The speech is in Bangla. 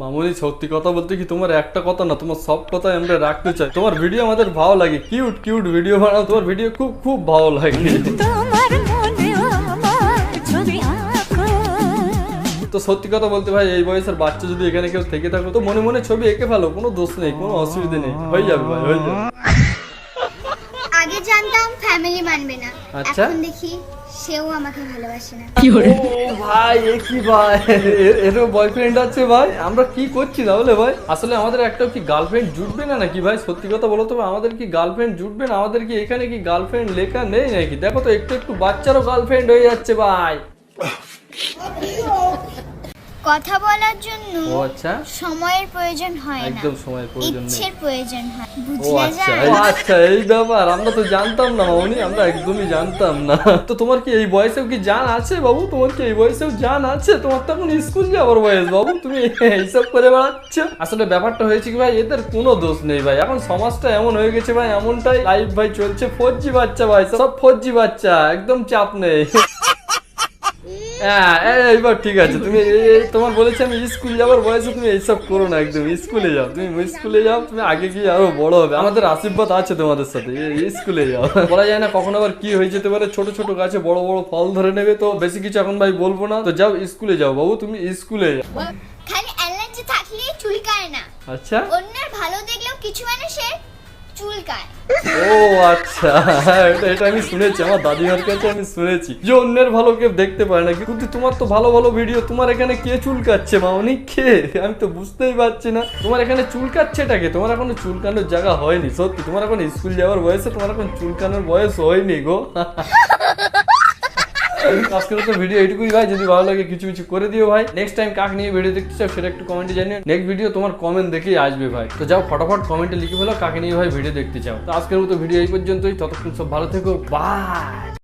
মামুনি সত্যি কথা বলতে কি তোমার একটা কথা না তোমার সব কথাই আমরা রাখতে চাই। তোমার ভিডিও আমাদের ভালো লাগে। কিউট কিউট ভিডিও বানাও তোমার ভিডিও খুব খুব ভালো লাগে। তো সত্যি কথা বলতে ভাই এই বয়সের বাচ্চা যদি এখানে কেউ থেকে থাকো তো মনে মনে ছবি এঁকে ফেলো কোনো দোষ নেই কোনো অসুবিধা নেই। হয়ে যাবে ভাই হয়ে যাবে। আগে জানতাম ফ্যামিলি মানবে না। আচ্ছা। এখন দেখি। সেও আমাকে ভালোবাসে না। ও ভাই এ কি ভাই? এর- বয়ফ্রেন্ড আছে ভাই। আমরা কি করছি তাহলে ভাই? আসলে আমাদের একটা কি গার্লফ্রেন্ড জুটবে না নাকি ভাই? সত্যি কথা বলো তো ভাই, আমাদের কি গার্লফ্রেন্ড জুটবে না? আমাদের কি এখানে কি গার্লফ্রেন্ড লেখা নেই নাকি? দেখো তো একটু একটু বাচ্চারও গার্লফ্রেন্ড হয়ে যাচ্ছে ভাই। কথা বলার জন্য ও আচ্ছা। সময়ের প্রয়োজন হয় না। একদম সময়ের প্রয়োজন নেই। ইচ্ছের প্রয়োজন হয়। ও বুঝলে আচ্ছা আচ্ছা এই ব্যাপার আমরা তো জানতাম না মামনি আমরা একদমই জানতাম না। তো তোমার কি এই বয়সেও কি জান আছে বাবু? তোমার কি এই বয়সেও জান আছে? তোমার তো এখন স্কুল যাওয়ার বয়স বাবু তুমি এইসব করে বেড়াচ্ছ। আসলে ব্যাপারটা হয়েছে কি ভাই এদের কোনো দোষ নেই ভাই। এখন সমাজটা এমন হয়ে গেছে ভাই এমনটাই লাইফ ভাই চলছে। ফোর জি বাচ্চা ভাই সব ফোর জি বাচ্চা একদম চাপ নেই। হ্যাঁ এই- এইবার ঠিক আছে তুমি তোমার বলেছি আমি স্কুল যাওয়ার বয়সে তুমি এইসব করো না একদম স্কুলে যাও তুমি স্কুলে যাও তুমি আগে গিয়ে আরও বড় হবে আমাদের আশীর্বাদ আছে তোমাদের সাথে এই স্কুলে যাও। বলা যায় না কখন আবার কি হয়ে যেতে পারে ছোট ছোট গাছে বড় বড় ফল ধরে নেবে তো বেশি কিছু এখন ভাই বলব না তো যাও স্কুলে যাও বাবু তুমি স্কুলে যাও। খালি অ্যালার্জি থাকলেই চুলকায় না। আচ্ছা? অন্যের ভালো দেখলেও কিছু মানুষের ও আচ্ছা এটা আমি শুনেছি, আমার দাদিমার কাছে আমি শুনেছি। যে অন্যের ভালো কেউ দেখতে পারে না, কিন্তু তোমার তো ভালো ভালো ভিডিও তোমার এখানে কে চুলকাচ্ছে মামনি? কে? আমি তো বুঝতেই পারছি না। তোমার এখানে চুলকাচ্ছেটা কে? তোমার এখনও চুলকানোর জায়গা হয়নি, সত্যি। তোমার এখন স্কুল যাওয়ার বয়সে তোমার এখন চুলকানোর বয়স হয়নি গো। আজকের তো ভিডিও এইটুকুই ভাই, যদি ভালো লাগে কিছু কিছু করে দিও ভাই। নেক্সট টাইম কাক নিয়ে ভিডিও দেখতে চাও সেটা একটু কমেন্টে জানিও। নেক্সট ভিডিও তোমার কমেন্ট দেখেই আসবে ভাই। তো যাও ফটাফট কমেন্টে লিখে ফেলো কাকে নিয়ে ভাই ভিডিও দেখতে চাও। তো আজকের মতো ভিডিও এই পর্যন্তই। ততক্ষণ সব ভালো থেকো। বাই